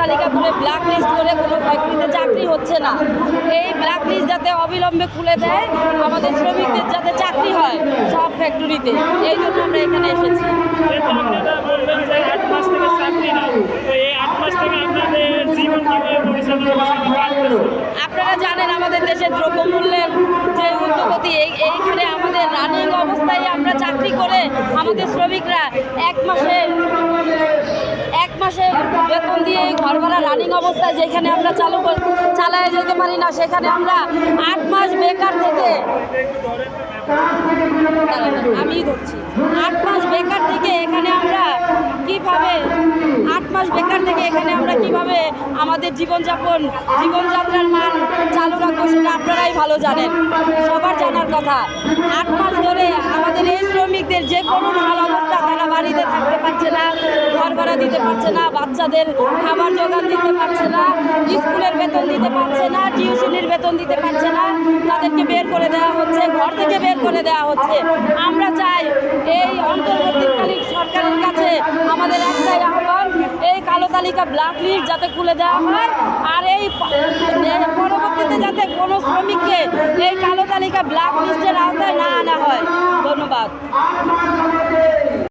তালিকা করে black list করে কোনো ফ্যাক্টরিতে চাকরি হচ্ছে না। এই ব্ল্যাক লিস্ট যাতে অবিলম্বে খুলে দেয়, আমাদের শ্রমিকদের যাতে চাকরি হয় সব ফ্যাক্টরিতে এই জন্য আমরা এখানে এসেছি। আপনারা মাস মাস জানেন আমাদের দেশের দ্রব্যমূল্যের যে উদ্যোগতি এই এইখানে আমাদের রানিং অবস্থায় আমরা চাকরি করে আমাদের শ্রমিকরা এক মাসের বেতন দিয়ে এই ঘর ভাড়া রানিং অবস্থায় যেখানে আমরা চালু চালায় যেতে পারি না, সেখানে আমরা আট মাস বেকার থেকে আমি ধরছি। আট মাস বেকার থেকে এখানে আমরা কীভাবে আট মাস বেকার থেকে এখানে আমরা কীভাবে আমাদের জীবনযাপন, জীবনযাত্রার মান চালু রাখব সেটা আপনারাই ভালো জানেন। সবার জানার কথা, আট মাস ধরে আমাদের এই শ্রমিকদের যে করুণ হাল অবস্থা তারা বাড়িতে থাকতে পারছে না। ভাড়া দিতে পারছে না, বাচ্চাদের খাবার জোগান দিতে পারছে না, স্কুলের বেতন দিতে পারছে না, টিউশনির বেতন দিতে পারছে না, তাদেরকে বের করে দেওয়া হচ্ছে, ঘর থেকে বের করে দেওয়া হচ্ছে। আমরা চাই এই অন্তর্বর্তীকালীন সরকারের কাছে আমাদের একটাই আহ্বান, এই কালো তালিকা ব্ল্যাক লিস্ট যাতে খুলে দেওয়া হয়, আর এই পরবর্তীতে যাতে কোনো শ্রমিককে এই কালো তালিকা ব্ল্যাক লিস্টের আওতায় না আনা হয়। ধন্যবাদ।